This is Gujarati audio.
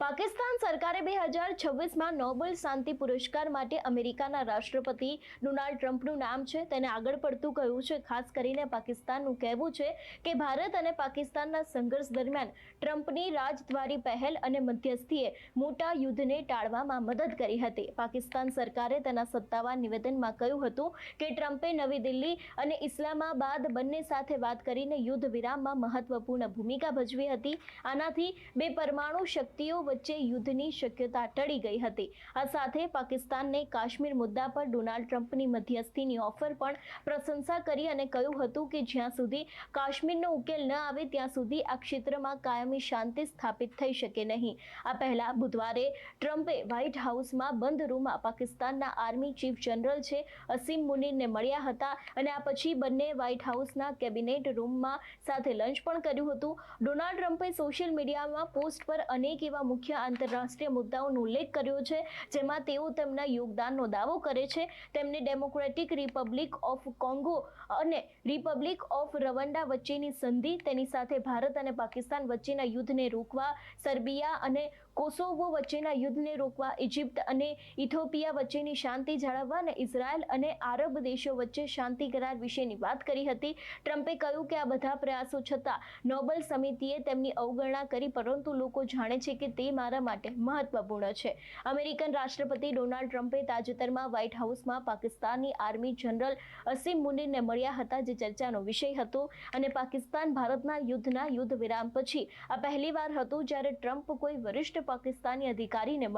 પાકિસ્તાન સરકારે બે હજાર છવ્વીસમાં નોબેલ શાંતિ પુરસ્કાર માટે અમેરિકાના રાષ્ટ્રપતિ ડોનાલ્ડ ટ્રમ્પનું નામ છે. તેને આગળ પડતું કહ્યું છે. ખાસ કરીને પાકિસ્તાનનું કહેવું છે કે ભારત અને પાકિસ્તાનના સંઘર્ષ દરમિયાન ટ્રમ્પની રાજદ્વારી પહેલ અને મધ્યસ્થીએ મોટા યુદ્ધને ટાળવામાં મદદ કરી હતી. પાકિસ્તાન સરકારે તેના સત્તાવાર નિવેદનમાં કહ્યું હતું કે ટ્રમ્પે નવી દિલ્હી અને ઇસ્લામાબાદ બંને સાથે વાત કરીને યુદ્ધ વિરામમાં મહત્વપૂર્ણ ભૂમિકા ભજવી હતી. આનાથી બે પરમાણુ શક્તિઓ વચ્ચે યુદ્ધની શક્યતા ટળી ગઈ હતી. આ સાથે પાકિસ્તાનને કાશ્મીર મુદ્દા પર ડોનાલ્ડ ટ્રમ્પની મધ્યસ્થીની ઓફર પણ પ્રશંસા કરી અને કહ્યું હતું કે જ્યાં સુધી કાશ્મીરનો ઉકેલ ન આવે ત્યાં સુધી આ ક્ષેત્રમાં કાયમી શાંતિ સ્થાપિત થઈ શકે નહીં. આ પહેલા બુધવારે ટ્રમ્પે વ્હાઇટ હાઉસમાં બંધ રૂમમાં પાકિસ્તાનના આર્મી ચીફ જનરલ છે અસીમ મુનીરને મળ્યા હતા અને આ પછી બંને વ્હાઇટ હાઉસના કેબિનેટ રૂમમાં સાથે લંચ પણ કર્યું હતું. ડોનાલ્ડ ટ્રમ્પે સોશિયલ મીડિયામાં પોસ્ટ પર અનેક એવા મુખ્ય આંતરરાષ્ટ્રીય મુદ્દાઓનો ઉલ્લેખ કર્યો છે, જેમાં તેઓ તેમના યોગદાનનો દાવો કરે છે. તેમને ડેમોક્રેટિક રિપબ્લિક ઓફ કોંગો અને રિપબ્લિક ઓફ રવંડા વચ્ચેની સંધિ, તેની સાથે ભારત અને પાકિસ્તાન વચ્ચેના યુદ્ધને રોકવા, સર્બિયા અને કોસોવો વચ્ચેના યુદ્ધને રોકવા, ઇજિપ્ત અને ઇથોપિયા વચ્ચેની શાંતિ જાળવવા અને ઇઝરાયલ અને આરબ દેશો વચ્ચે શાંતિ કરાર વિશેની વાત કરી હતી. ટ્રમ્પે કહ્યું કે આ બધા પ્રયાસો છતાં નોબેલ સમિતિએ તેમની અવગણના કરી, પરંતુ લોકો જાણે છે કે તે મારા માટે મહત્વપૂર્ણ છે. અમેરિકન રાષ્ટ્રપતિ ડોનાલ્ડ ટ્રમ્પે તાજેતરમાં વ્હાઇટ હાઉસમાં પાકિસ્તાનની આર્મી જનરલ અસીમ મુનીરને મળ્યા હતા જે ચર્ચાનો વિષય હતો અને પાકિસ્તાન ભારતના યુદ્ધના યુદ્ધ વિરામ પછી આ પહેલીવાર હતું જ્યારે ટ્રમ્પ કોઈ વરિષ્ઠ પાકિસ્તાની અધિકારીને